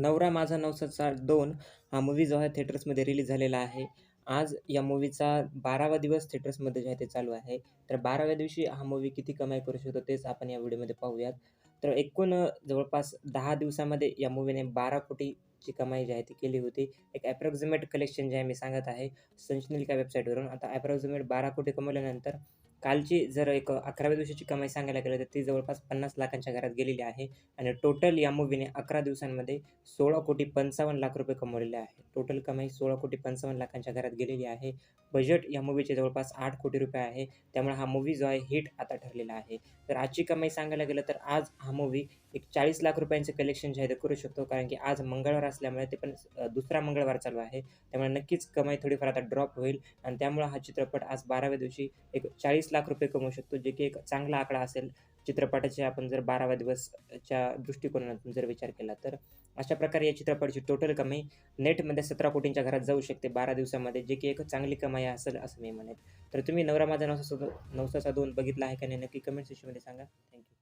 नवरा माझा नवसाचा दोन हा मूव्ही जो आहे थिएटर्समध्ये रिलीज झालेला आहे. आज या मूव्हीचा 12वा दिवस थिएटर्समध्ये जे आहे ते चालू आहे. तर 12व्या दिवशी हा मूव्ही किती कमाई करू शकतो तेच आपण या व्हिडिओमध्ये पाहूयात. तर एकूण जवळपास दहा दिवसामध्ये या मूव्हीने 12 कोटीची कमाई जी आहे ती केली होती. एक ॲप्रॉक्झिमेट कलेक्शन जे आहे मी सांगत आहे संशनिलिका वेबसाईटवरून. आता ॲप्रॉक्झिमेट बारा कोटी कमवल्यानंतर कालची जर एक अकराव्या दिवसाची कमाई सांगायला गेलं तर ती जवळपास 50 लाखांच्या घरात गेलेली आहे आणि टोटल या मूव्हीने 11 दिवसांमध्ये 16 कोटी 55 लाख रुपये कमवलेले आहे. टोटल कमाई 16 कोटी 55 लाखांच्या घरात गेलेली आहे. बजेट या मूवीचे जवळपास आठ कोटी रुपये आहे. त्यामुळे हा मूव्ही जो आहे हिट आता ठरलेला आहे. तर आजची कमाई सांगायला गेलं तर आज हा मूव्ही एक 40 लाख रुपयांचे कलेक्शन जे आहे ते करू शकतो. कारण की आज मंगळवार असल्यामुळे ते पण दुसरा मंगळवार चालू आहे. त्यामुळे नक्कीच कमाई थोडीफार आता ड्रॉप होईल आणि त्यामुळे हा चित्रपट आज 12व्या दिवशी एक 40 लाख रुपये कमवू शकतो, जे की एक चांगला आकडा असेल. चित्रपटाचे आपण जर 12व्या दिवसच्या दृष्टिकोनातून जर विचार केला तर. अशा प्रकारे या चित्रपटाची टोटल कमाई नेटमध्ये 17 कोटींच्या घरात जाऊ शकते 12 दिवसामध्ये, जे की एक चांगली कमाई असेल असं मी म्हणेन. तर तुम्ही नवरा माझा नवसाचा नवसाचा दोन बघितला आहे का नाही नक्की कमेंट सेक्शनमध्ये सांगा. थँक्यू